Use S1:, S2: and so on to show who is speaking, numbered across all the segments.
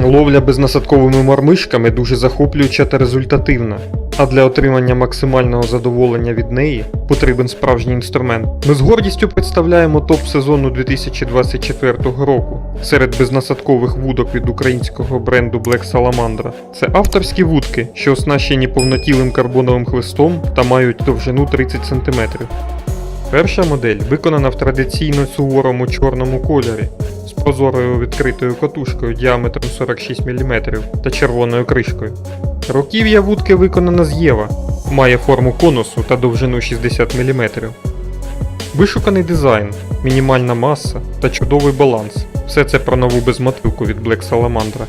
S1: Ловля безнасадковими мормишками дуже захоплююча та результативна. А для отримання максимального задоволення від неї потрібен справжній інструмент. Ми з гордістю представляємо топ сезону 2024 року серед безнасадкових вудок від українського бренду Black Salamandra. Це авторські вудки, що оснащені повнотілим карбоновим хлистом та мають довжину 30 см. Перша модель виконана в традиційно суворому чорному кольорі прозорою відкритою катушкою діаметром 46 мм та червоною кришкою. Руків'я вудки виконана з Єва, має форму конусу та довжину 60 мм. Вишуканий дизайн, мінімальна маса та чудовий баланс. Все це про нову безмотивку від Black Salamandra.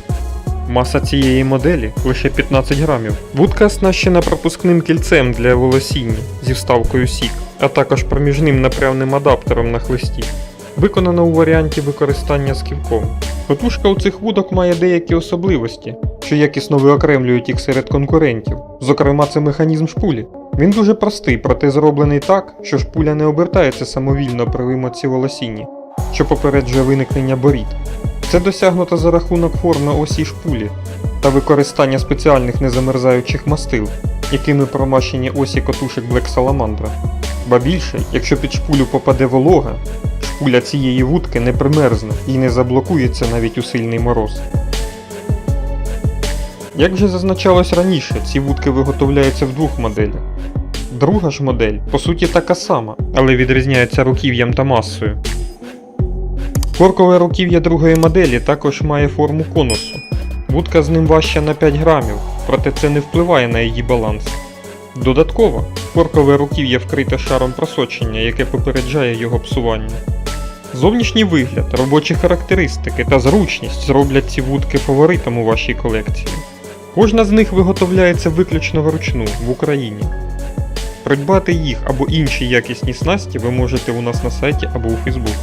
S1: Маса цієї моделі лише 15 грамів. Вудка оснащена пропускним кільцем для волосіння зі вставкою сік, а також проміжним напрямним адаптером на хлисті. Виконана у варіанті використання з кілком. Катушка у цих вудок має деякі особливості, що якісно виокремлюють їх серед конкурентів. Зокрема, це механізм шпулі. Він дуже простий, проте зроблений так, що шпуля не обертається самовільно при вимоці волосіння, що попереджує виникнення борід. Це досягнуто за рахунок форм на осі шпулі та використання спеціальних незамерзаючих мастил, якими промащені осі катушек Black Salamandra. Ба більше, якщо під шпулю попаде волога, шпуля цієї вудки не примерзне і не заблокується навіть у сильний мороз. Як вже зазначалось раніше, ці вудки виготовляються в двох моделях. Друга ж модель, по суті, така сама, але відрізняється руків'ям та масою. Коркове руків'я другої моделі також має форму конусу. Вудка з ним важча на 5 грамів, проте це не впливає на її баланс. Додатково, коркове руків'я вкрите шаром просочення, яке попереджає його псування. Зовнішній вигляд, робочі характеристики та зручність зроблять ці вудки фаворитом у вашій колекції. Кожна з них виготовляється виключно вручну в Україні. Придбати їх або інші якісні снасті ви можете у нас на сайті або у Фейсбук.